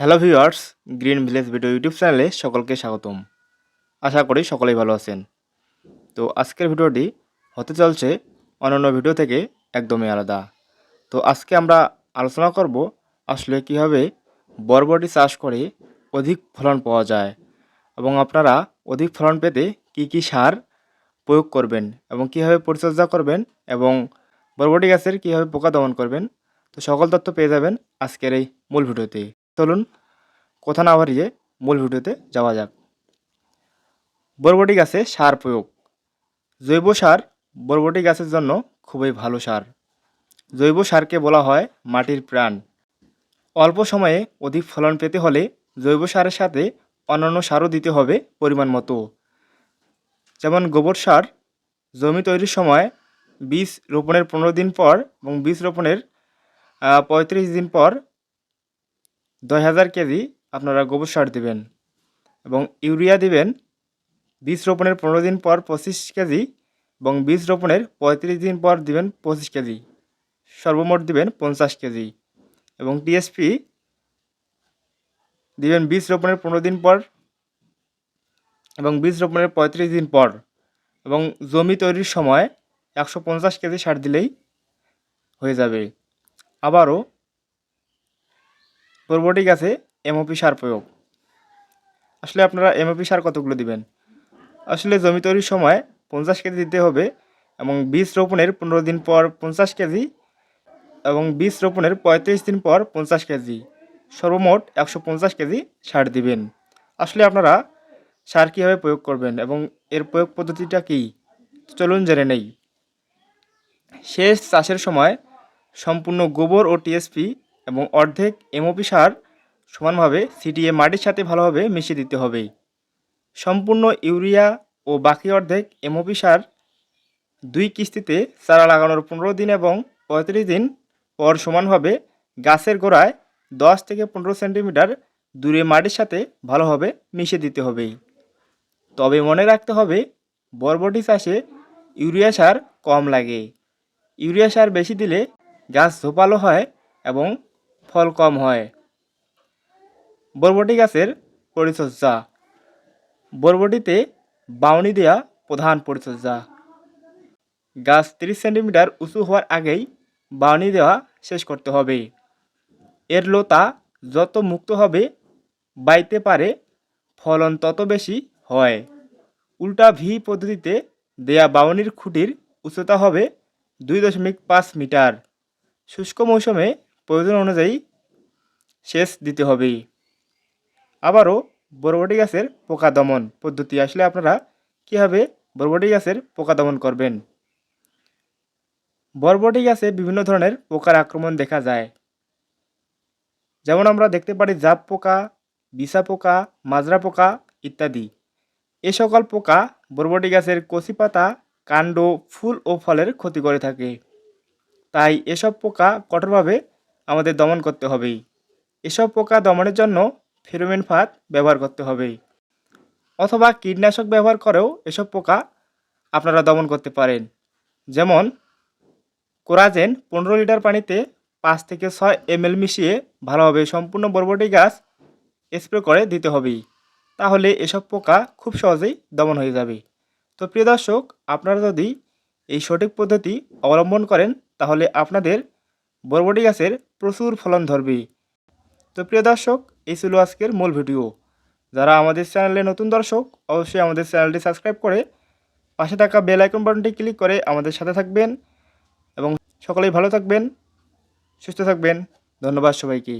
Hello viewers green village video YouTube চ্যানেলে সকলকে স্বাগতম। আশা করি সকলেই ভালো আছেন। তো আজকের ভিডিওটি হতে চলছে অন্যান্য ভিডিও থেকে একদমই আলাদা। তো আজকে আমরা আলোচনা করব আসলে কীভাবে বরবটি চাষ করে অধিক ফলন পাওয়া যায় এবং আপনারা অধিক ফলন পেতে কি কি সার প্রয়োগ করবেন এবং কীভাবে পরিচর্যা করবেন এবং বরবটি গাছের কীভাবে পোকা দমন করবেন, তো সকল তথ্য পেয়ে যাবেন আজকের এই মূল ভিডিওতে। চলুন কথা না বাড়িয়ে মূল ভিডিওতে যাওয়া যাক। বরবটি গাছে সার প্রয়োগ। জৈব সার বরবটি গাছের জন্য খুবই ভালো সার। জৈব সারকে বলা হয় মাটির প্রাণ। অল্প সময়ে অধিক ফলন পেতে হলে জৈব সারের সাথে অন্যান্য সারও দিতে হবে পরিমাণ মতো। যেমন গোবর সার, জমি তৈরির সময় বীজ রোপণের পনেরো দিন পর এবং বীজ রোপণের পঁয়ত্রিশ দিন পর দশ হাজার কেজি আপনারা গোবর সার দিবেন এবং ইউরিয়া দিবেন বীজ রোপণের পনেরো দিন পর পঁচিশ কেজি এবং বীজ রোপণের পঁয়ত্রিশ দিন পর দিবেন পঁচিশ কেজি। সর্বমোট দিবেন পঞ্চাশ কেজি এবং টিএসপি দিবেন বীজ রোপণের পনেরো দিন পর এবং বীজ রোপণের পঁয়ত্রিশ দিন পর এবং জমি তৈরির সময় একশো পঞ্চাশ কেজি সার দিলেই হয়ে যাবে। আবারও বরবটি গাছে এমওপি সার প্রয়োগ। আসলে আপনারা এমওপি সার কতগুলো দিবেন? আসলে জমি তৈরির সময় পঞ্চাশ কেজি দিতে হবে এবং বীজ রোপণের পনেরো দিন পর পঞ্চাশ কেজি এবং বীজ রোপণের পঁয়ত্রিশ দিন পর পঞ্চাশ কেজি। সর্বমোট একশো পঞ্চাশ কেজি সার দিবেন। আসলে আপনারা সার কীভাবে প্রয়োগ করবেন এবং এর প্রয়োগ পদ্ধতিটা কী? চলুন জেনে নেই। শেষ চাষের সময় সম্পূর্ণ গোবর ও টিএসপি এবং অর্ধেক এমওপি সার সমানভাবে ছিটিয়ে মাটির সাথে ভালোভাবে মিশিয়ে দিতে হবে। সম্পূর্ণ ইউরিয়া ও বাকি অর্ধেক এমওপি সার দুই কিস্তিতে চারা লাগানোর পনেরো দিন এবং পঁয়ত্রিশ দিন পর সমানভাবে গাছের গোড়ায় দশ থেকে পনেরো সেন্টিমিটার দূরে মাটির সাথে ভালোভাবে মিশিয়ে দিতে হবে। তবে মনে রাখতে হবে, বরবটি চাষে ইউরিয়া সার কম লাগে। ইউরিয়া সার বেশি দিলে গাছ ঝোপালো হয় এবং ফল কম হয়। বরবটি গাছের পরিচর্যা। বরবটিতে বাউনি দেয়া প্রধান পরিচর্যা। গাছ তিরিশ সেন্টিমিটার উঁচু হওয়ার আগেই বাউনি দেওয়া শেষ করতে হবে। এর লতা যত মুক্ত হবে, বাইতে পারে ফলন তত বেশি হয়। উল্টা ভি পদ্ধতিতে দেয়া বাউনির খুঁটির উচ্চতা হবে দুই দশমিক পাঁচ মিটার। শুষ্ক মৌসুমে প্রয়োজন অনুযায়ী সেচ দিতে হবে। আবারও বরবটি গাছের পোকা দমন পদ্ধতি আসলে আপনারা কীভাবে বরবটি গাছের পোকা দমন করবেন? বরবটি গাছে বিভিন্ন ধরনের পোকার আক্রমণ দেখা যায়। যেমন আমরা দেখতে পারি জাপ পোকা, বিছা পোকা, মাজরা পোকা ইত্যাদি। এ সকল পোকা বরবটি গাছের কচি পাতা, কাণ্ড, ফুল ও ফলের ক্ষতি করে থাকে। তাই এসব পোকা কঠোরভাবে আমাদের দমন করতে হবে এসব পোকা দমনের জন্য ফেরোমেন ফাঁদ ব্যবহার করতে হবে অথবা কীটনাশক ব্যবহার করেও এসব পোকা আপনারা দমন করতে পারেন। যেমন, কোরাজেন পনেরো লিটার পানিতে পাঁচ থেকে ছয় এমএল মিশিয়ে ভালোভাবে সম্পূর্ণ বরবটি গাছ স্প্রে করে দিতে হবে তাহলে এসব পোকা খুব সহজেই দমন হয়ে যাবে। তো প্রিয় দর্শক, আপনারা যদি এই সঠিক পদ্ধতি অবলম্বন করেন, তাহলে আপনাদের বরবটি গাছের প্রচুর ফলন ধরবে তো প্রিয় দর্শক, এই ছিল আজকের মূল ভিডিও। যারা আমাদের চ্যানেলে নতুন দর্শক, অবশ্যই আমাদের চ্যানেলটি সাবস্ক্রাইব করে পাশে থাকা বেল আইকন বাটনটি ক্লিক করে আমাদের সাথে থাকবেন এবং সকলেই ভালো থাকবেন, সুস্থ থাকবেন। ধন্যবাদ সবাইকে।